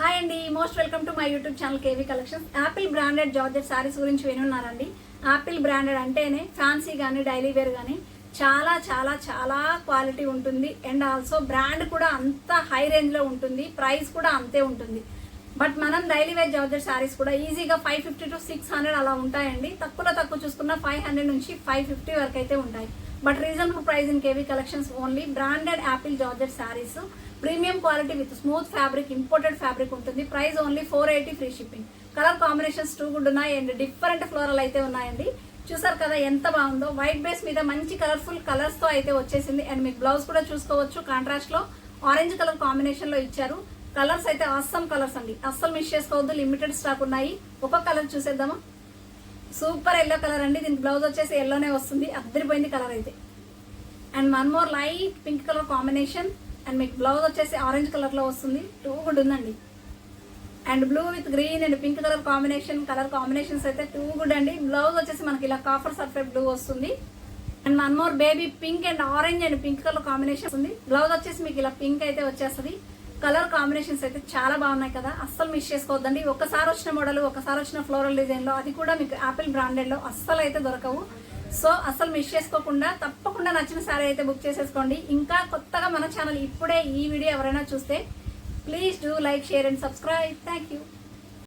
Hi అండి most welcome to my YouTube channel KV collections Apple branded georgette sarees గురించి వినున్నారండి. Apple branded అంటేనే fancy కానీ daily wear కానీ చాలా చాలా చాలా క్వాలిటీ ఉంటుంది. అండ్ ఆల్సో బ్రాండ్ కూడా అంత హై రేంజ్లో ఉంటుంది. ప్రైస్ కూడా అంతే ఉంటుంది. బట్ మనం డైలీ వేర్ జార్జెట్ శారీస్ కూడా ఈజీగా five fifty to six hundred అలా ఉంటాయండి. తక్కువలో తక్కువ చూసుకున్న ఫైవ్ హండ్రెడ్ నుంచి ఫైవ్ ఫిఫ్టీ వరకు అయితే ఉంటాయి but reasonable price in KV collections only branded Apple georgette sarees premium quality with smooth fabric imported fabric ఉంటుంది. Price only four eighty free shipping. Colour combinations too good ఉన్నాయి. And different floral అయితే ఉన్నాయండి. చూసారు కదా ఎంత బాగుందో. White base మీద మంచి కలర్ఫుల్ కలర్స్తో అయితే వచ్చేసింది. అండ్ మీకు బ్లౌజ్ కూడా చూసుకోవచ్చు. కాంట్రాస్ట్లో ఆరెంజ్ కలర్ కాంబినేషన్లో ఇచ్చారు. కలర్స్ అయితే అస్సం కలర్స్ అండి. అస్సలు మిస్ చేసుకోవద్దు. లిమిటెడ్ స్టాక్ ఉన్నాయి. ఒక కలర్ చూసేద్దామా? సూపర్ ఎల్లో కలర్ అండి. దీని బ్లౌజ్ వచ్చేసి ఎల్లోనే వస్తుంది. అద్దరిపోయింది కలర్ అయితే. And one more light pink colour combination and మీకు బ్లౌజ్ వచ్చేసి ఆరెంజ్ కలర్లో వస్తుంది. టూ గుడ్ ఉందండి. And blue with green and pink colour combination colour combinations అయితే టూ గుడ్ అండి. బ్లౌజ్ వచ్చేసి మనకి ఇలా కాఫర్ సర్ఫెట్ బ్లూ వస్తుంది. And one more baby pink and orange and pink colour combination ఉంది బ్లౌజ్ వచ్చేసి మీకు ఇలా పింక్ అయితే వచ్చేస్తుంది. కలర్ కాంబినేషన్స్ అయితే చాలా బాగున్నాయి కదా. అస్సలు మిస్ చేసుకోవద్దండి. ఒకసారి వచ్చిన మోడల్ ఒకసారి వచ్చిన ఫ్లోరల్ డిజైన్లో అది కూడా మీకు యాపిల్ బ్రాండెడ్లో అస్సలు అయితే దొరకవు. సో అసలు మిస్ చేసుకోకుండా తప్పకుండా నచ్చిన సారీ అయితే బుక్ చేసేసుకోండి. ఇంకా కొత్తగా మన ఛానల్ ఇప్పుడే ఈ వీడియో ఎవరైనా చూస్తే please do like share and subscribe thank you